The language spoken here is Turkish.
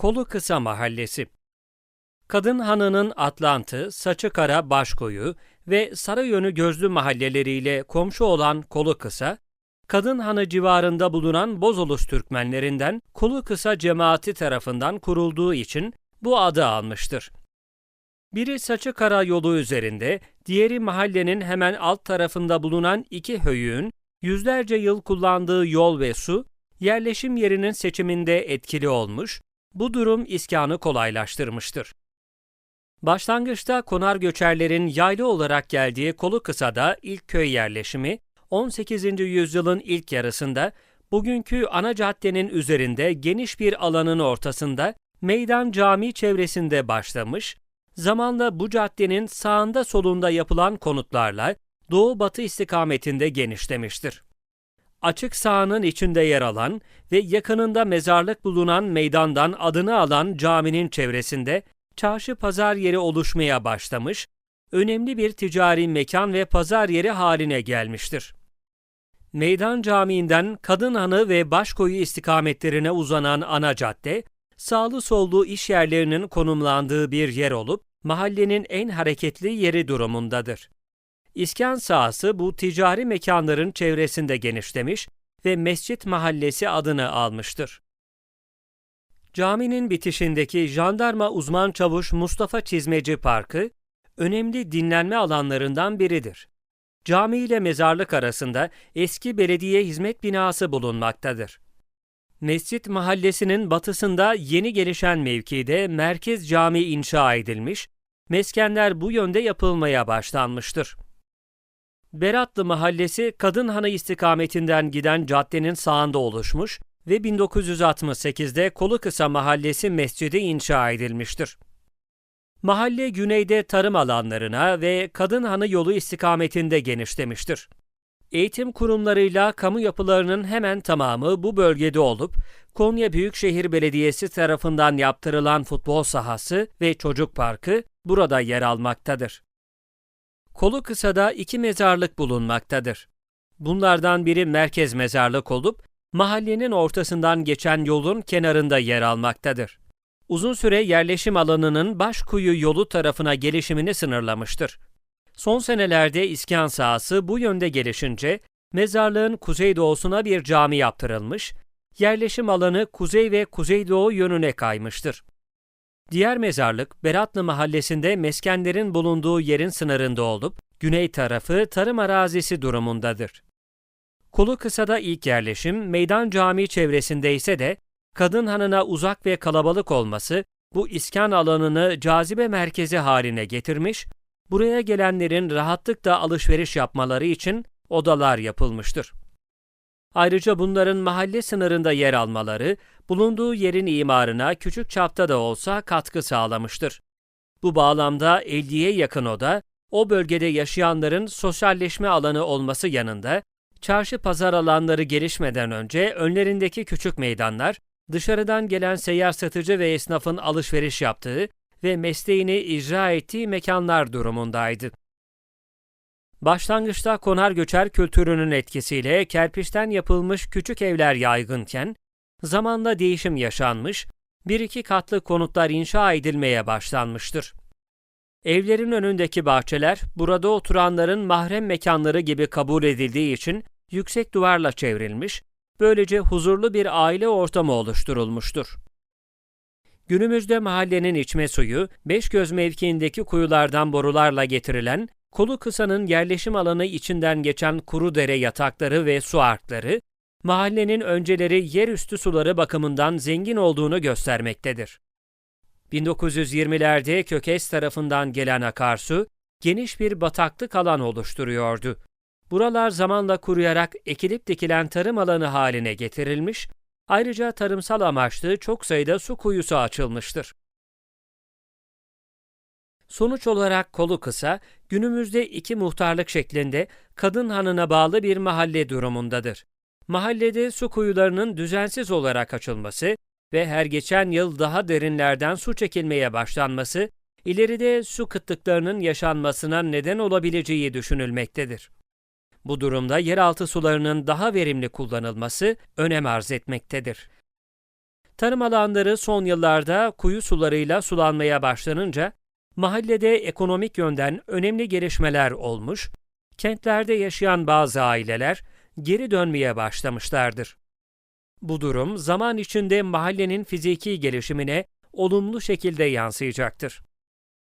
Kolu Kısa Mahallesi Kadın Hanı'nın Atlantı, Saçı Kara Başkoyu ve Sarıyönü Gözlü mahalleleriyle komşu olan Kolu Kısa, Kadın Hanı civarında bulunan Bozulus Türkmenlerinden Kolu Kısa cemaati tarafından kurulduğu için bu adı almıştır. Biri Saçı Kara yolu üzerinde, diğeri mahallenin hemen alt tarafında bulunan iki höyüğün yüzlerce yıl kullandığı yol ve su, yerleşim yerinin seçiminde etkili olmuş, bu durum iskanı kolaylaştırmıştır. Başlangıçta konar göçerlerin yaylı olarak geldiği Kolu Kısa'da ilk köy yerleşimi, 18. yüzyılın ilk yarısında bugünkü ana caddenin üzerinde geniş bir alanın ortasında meydan cami çevresinde başlamış, zamanla bu caddenin sağında solunda yapılan konutlarla doğu-batı istikametinde genişlemiştir. Açık sahanın içinde yer alan ve yakınında mezarlık bulunan meydandan adını alan caminin çevresinde çarşı pazar yeri oluşmaya başlamış, önemli bir ticari mekan ve pazar yeri haline gelmiştir. Meydan Camii'nden Kadınhanı ve Başkoyu istikametlerine uzanan ana cadde, sağlı sollu iş yerlerinin konumlandığı bir yer olup, mahallenin en hareketli yeri durumundadır. İskan sahası bu ticari mekanların çevresinde genişlemiş ve Mescit Mahallesi adını almıştır. Caminin bitişindeki Jandarma Uzman Çavuş Mustafa Çizmeci Parkı, önemli dinlenme alanlarından biridir. Cami ile mezarlık arasında eski belediye hizmet binası bulunmaktadır. Mescit Mahallesi'nin batısında yeni gelişen mevkide Merkez Cami inşa edilmiş, meskenler bu yönde yapılmaya başlanmıştır. Beratlı Mahallesi Kadınhanı istikametinden giden caddenin sağında oluşmuş ve 1968'de Kolu Kısa Mahallesi Mescidi inşa edilmiştir. Mahalle güneyde tarım alanlarına ve Kadınhanı yolu istikametinde genişlemiştir. Eğitim kurumlarıyla kamu yapılarının hemen tamamı bu bölgede olup, Konya Büyükşehir Belediyesi tarafından yaptırılan futbol sahası ve çocuk parkı burada yer almaktadır. Kolu kısada iki mezarlık bulunmaktadır. Bunlardan biri merkez mezarlık olup, mahallenin ortasından geçen yolun kenarında yer almaktadır. Uzun süre yerleşim alanının Başkuyu yolu tarafına gelişimini sınırlamıştır. Son senelerde iskan sahası bu yönde gelişince, mezarlığın kuzeydoğusuna bir cami yaptırılmış, yerleşim alanı kuzey ve kuzeydoğu yönüne kaymıştır. Diğer mezarlık Beratlı mahallesinde meskenlerin bulunduğu yerin sınırında olup, güney tarafı tarım arazisi durumundadır. Kulu Kısa'da ilk yerleşim Meydan Camii çevresinde ise de kadın hanına uzak ve kalabalık olması bu iskan alanını cazibe merkezi haline getirmiş, buraya gelenlerin rahatlıkla alışveriş yapmaları için odalar yapılmıştır. Ayrıca bunların mahalle sınırında yer almaları, bulunduğu yerin imarına küçük çapta da olsa katkı sağlamıştır. Bu bağlamda 50'ye yakın oda, o bölgede yaşayanların sosyalleşme alanı olması yanında, çarşı pazar alanları gelişmeden önce önlerindeki küçük meydanlar, dışarıdan gelen seyyar satıcı ve esnafın alışveriş yaptığı ve mesleğini icra ettiği mekanlar durumundaydı. Başlangıçta konar göçer kültürünün etkisiyle kerpiçten yapılmış küçük evler yaygınken, zamanla değişim yaşanmış, bir iki katlı konutlar inşa edilmeye başlanmıştır. Evlerin önündeki bahçeler, burada oturanların mahrem mekanları gibi kabul edildiği için yüksek duvarla çevrilmiş, böylece huzurlu bir aile ortamı oluşturulmuştur. Günümüzde mahallenin içme suyu, Beşgöz mevkiindeki kuyulardan borularla getirilen Kolu Kısa'nın yerleşim alanı içinden geçen kuru dere yatakları ve su arkları, mahallenin önceleri yerüstü suları bakımından zengin olduğunu göstermektedir. 1920'lerde Kökes tarafından gelen akarsu, geniş bir bataklık alan oluşturuyordu. Buralar zamanla kuruyarak ekilip dikilen tarım alanı haline getirilmiş, ayrıca tarımsal amaçlı çok sayıda su kuyusu açılmıştır. Sonuç olarak kolu kısa, günümüzde iki muhtarlık şeklinde kadın hanına bağlı bir mahalle durumundadır. Mahallede su kuyularının düzensiz olarak açılması ve her geçen yıl daha derinlerden su çekilmeye başlanması, ileride su kıtlıklarının yaşanmasına neden olabileceği düşünülmektedir. Bu durumda yeraltı sularının daha verimli kullanılması önem arz etmektedir. Tarım alanları son yıllarda kuyu sularıyla sulanmaya başlanınca mahallede ekonomik yönden önemli gelişmeler olmuş, kentlerde yaşayan bazı aileler geri dönmeye başlamışlardır. Bu durum zaman içinde mahallenin fiziki gelişimine olumlu şekilde yansıyacaktır.